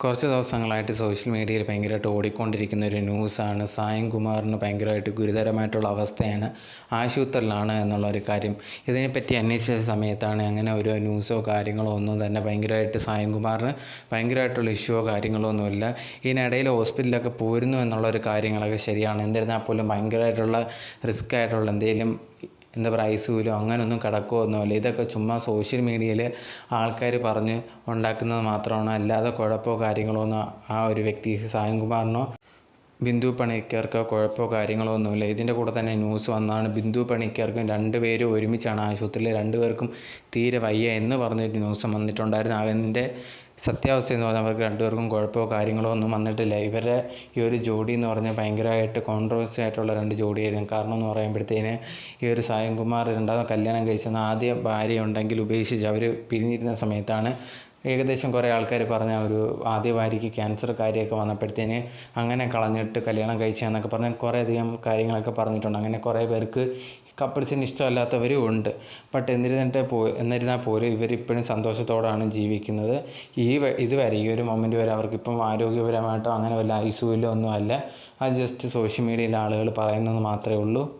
കുറച്ച് ദിവസങ്ങളായിട്ട് സോഷ്യൽ മീഡിയയിൽ ഭയങ്കരമായിട്ട് ഓടിക്കൊണ്ടിരിക്കുന്ന ഒരു ന്യൂസാണ് സായം കുമാറിന് ഭയങ്കരമായിട്ട് ഗുരുതരമായിട്ടുള്ള അവസ്ഥയാണ്. ആശുപത്രിയിലാണ് എന്നുള്ള ഒരു കാര്യം. ഇതിനെപ്പറ്റി അന്വേഷിച്ച സമയത്താണ് അങ്ങനെ ഒരു ന്യൂസോ കാര്യങ്ങളോ ഒന്നും തന്നെ ഭയങ്കരമായിട്ട് സായം കുമാറിന് ഭയങ്കരമായിട്ടുള്ള ഇഷ്യൂവോ കാര്യങ്ങളോ ഒന്നുമില്ല. ഇതിനിടയിൽ ഹോസ്പിറ്റലിലൊക്കെ പോരുന്നു എന്നുള്ള ഒരു കാര്യങ്ങളൊക്കെ ശരിയാണ്. എന്നിരുന്നാൽ പോലും ഭയങ്കരമായിട്ടുള്ള റിസ്ക് ആയിട്ടുള്ള എന്തെങ്കിലും എന്താ സിയുലോ കിടക്കുമോ കിടക്കുകയൊന്നുമില്ല ഇതൊക്കെ ചുമ്മാ സോഷ്യൽ മീഡിയയിൽ ആൾക്കാർ പറഞ്ഞ് ഉണ്ടാക്കുന്നത് മാത്രമാണ്? അല്ലാതെ കുഴപ്പമോ കാര്യങ്ങളോ ഒന്നും ആ ഒരു വ്യക്തി സായംകുമാറിനോ ബിന്ദു പണിക്കർക്കോ കുഴപ്പമോ കാര്യങ്ങളോ ഒന്നുമില്ല ഇതിന്റെ കൂടെ തന്നെ ന്യൂസ് വന്നതാണ്. ബിന്ദു പണിക്കർക്കും രണ്ടുപേരും ഒരുമിച്ചാണ് ആശുപത്രിയിൽ രണ്ടുപേർക്കും തീരെ വയ്യ എന്ന് പറഞ്ഞൊരു ന്യൂസ് വന്നിട്ടുണ്ടായിരുന്നു. അതിന്റെ സത്യാവസ്ഥ എന്ന് പറഞ്ഞാൽ അവർക്ക് രണ്ടുപേർക്കും കുഴപ്പമോ കാര്യങ്ങളോ ഒന്നും വന്നിട്ടില്ല. ഇവരെ ഈ ഒരു ജോഡി എന്ന് പറഞ്ഞാൽ ഭയങ്കരമായിട്ട് കോൺട്രവേഴ്സി ആയിട്ടുള്ള രണ്ട് ജോഡിയായിരുന്നു. കാരണം എന്ന് പറയുമ്പോഴത്തേന് ഈ ഒരു സായംകുമാർ രണ്ടാമത് കല്യാണം കഴിച്ചെന്ന് ആദ്യ ഭാര്യ ഉണ്ടെങ്കിൽ ഉപേക്ഷിച്ച് അവർ പിരിഞ്ഞിരുന്ന സമയത്താണ് ഏകദേശം കുറേ ആൾക്കാർ പറഞ്ഞ ഒരു ആദ്യ ഭാര്യയ്ക്ക് ക്യാൻസർ കാര്യമൊക്കെ വന്നപ്പോഴത്തേന് അങ്ങനെ കളഞ്ഞിട്ട് കല്യാണം കഴിച്ചെന്നൊക്കെ പറഞ്ഞ് കുറേ അധികം കാര്യങ്ങളൊക്കെ പറഞ്ഞിട്ടുണ്ട്. അങ്ങനെ കുറേ പേർക്ക് കപ്പിൾസിന് ഇഷ്ടമല്ലാത്തവരും ഉണ്ട്. ബട്ട് എന്നിരുന്നിട്ട് പോ എന്നിരുന്നാൽ പോലും ഇവരിപ്പോഴും സന്തോഷത്തോടാണ് ജീവിക്കുന്നത്. ഈ ഇത് ഇതുവരെ ഈ ഒരു മൊമെന്റ് വരെ അവർക്കിപ്പം ആരോഗ്യപരമായിട്ടോ അങ്ങനെ വല്ല ഐസുവിലോ ഒന്നും അല്ല. അത് ജസ്റ്റ് സോഷ്യൽ മീഡിയയിലെ ആളുകൾ പറയുന്നത് മാത്രമേ ഉള്ളൂ.